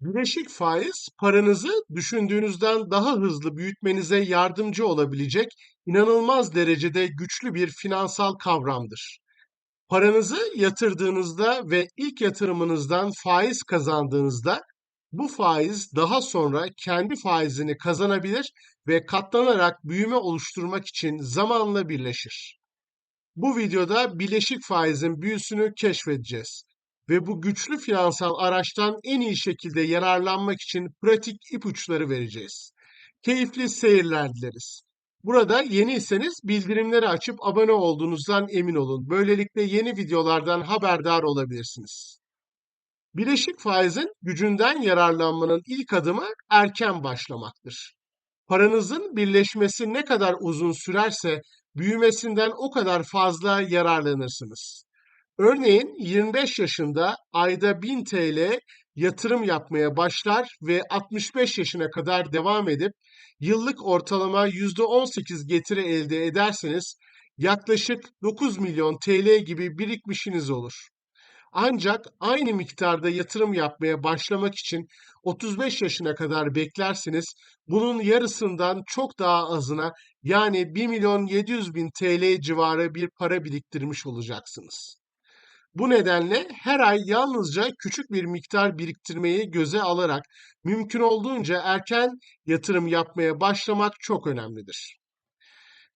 Bileşik faiz, paranızı düşündüğünüzden daha hızlı büyütmenize yardımcı olabilecek inanılmaz derecede güçlü bir finansal kavramdır. Paranızı yatırdığınızda ve ilk yatırımınızdan faiz kazandığınızda bu faiz daha sonra kendi faizini kazanabilir ve katlanarak büyüme oluşturmak için zamanla birleşir. Bu videoda bileşik faizin büyüsünü keşfedeceğiz ve bu güçlü finansal araçtan en iyi şekilde yararlanmak için pratik ipuçları vereceğiz. Keyifli seyirler dileriz. Burada yeniyseniz bildirimleri açıp abone olduğunuzdan emin olun. Böylelikle yeni videolardan haberdar olabilirsiniz. Bileşik faizin gücünden yararlanmanın ilk adımı erken başlamaktır. Paranızın birleşmesi ne kadar uzun sürerse büyümesinden o kadar fazla yararlanırsınız. Örneğin 25 yaşında ayda 1000 TL yatırım yapmaya başlar ve 65 yaşına kadar devam edip yıllık ortalama %18 getiri elde ederseniz yaklaşık 9 milyon TL gibi birikmişiniz olur. Ancak aynı miktarda yatırım yapmaya başlamak için 35 yaşına kadar beklerseniz bunun yarısından çok daha azına yani 1 milyon 700 bin TL civarı bir para biriktirmiş olacaksınız. Bu nedenle her ay yalnızca küçük bir miktar biriktirmeyi göze alarak mümkün olduğunca erken yatırım yapmaya başlamak çok önemlidir.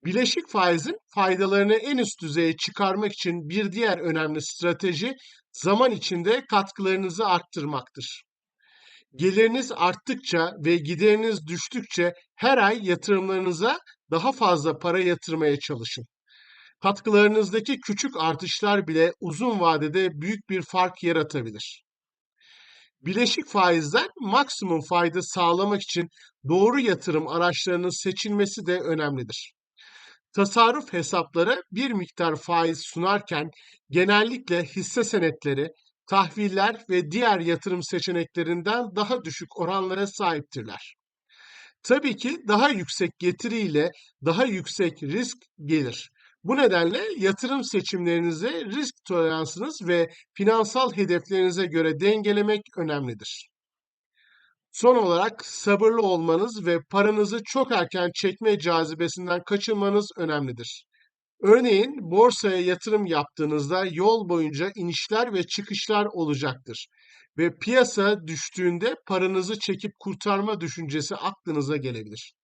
Bileşik faizin faydalarını en üst düzeye çıkarmak için bir diğer önemli strateji zaman içinde katkılarınızı arttırmaktır. Geliriniz arttıkça ve gideriniz düştükçe her ay yatırımlarınıza daha fazla para yatırmaya çalışın. Katkılarınızdaki küçük artışlar bile uzun vadede büyük bir fark yaratabilir. Bileşik faizler maksimum fayda sağlamak için doğru yatırım araçlarının seçilmesi de önemlidir. Tasarruf hesapları bir miktar faiz sunarken genellikle hisse senetleri, tahviller ve diğer yatırım seçeneklerinden daha düşük oranlara sahiptirler. Tabii ki daha yüksek getiriyle daha yüksek risk gelir. Bu nedenle yatırım seçimlerinizi risk toleransınız ve finansal hedeflerinize göre dengelemek önemlidir. Son olarak sabırlı olmanız ve paranızı çok erken çekme cazibesinden kaçınmanız önemlidir. Örneğin borsaya yatırım yaptığınızda yol boyunca inişler ve çıkışlar olacaktır ve piyasa düştüğünde paranızı çekip kurtarma düşüncesi aklınıza gelebilir.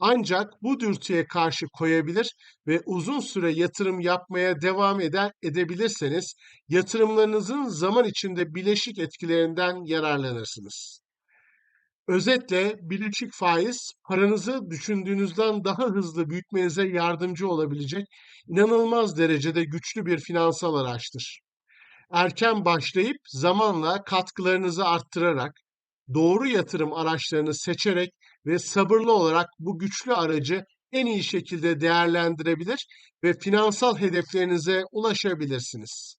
Ancak bu dürtüye karşı koyabilir ve uzun süre yatırım yapmaya devam eder edebilirseniz yatırımlarınızın zaman içinde bileşik etkilerinden yararlanırsınız. Özetle bileşik faiz paranızı düşündüğünüzden daha hızlı büyütmenize yardımcı olabilecek inanılmaz derecede güçlü bir finansal araçtır. Erken başlayıp zamanla katkılarınızı arttırarak doğru yatırım araçlarını seçerek ve sabırlı olarak bu güçlü aracı en iyi şekilde değerlendirebilir ve finansal hedeflerinize ulaşabilirsiniz.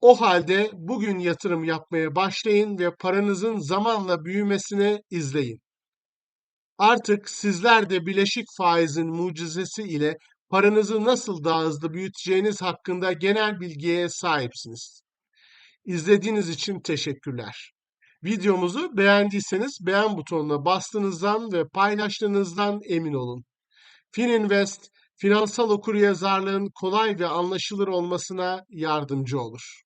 O halde bugün yatırım yapmaya başlayın ve paranızın zamanla büyümesini izleyin. Artık sizler de bileşik faizin mucizesi ile paranızı nasıl daha hızlı büyüteceğiniz hakkında genel bilgiye sahipsiniz. İzlediğiniz için teşekkürler. Videomuzu beğendiyseniz beğen butonuna bastığınızdan ve paylaştığınızdan emin olun. Fininvest, finansal okuryazarlığın kolay ve anlaşılır olmasına yardımcı olur.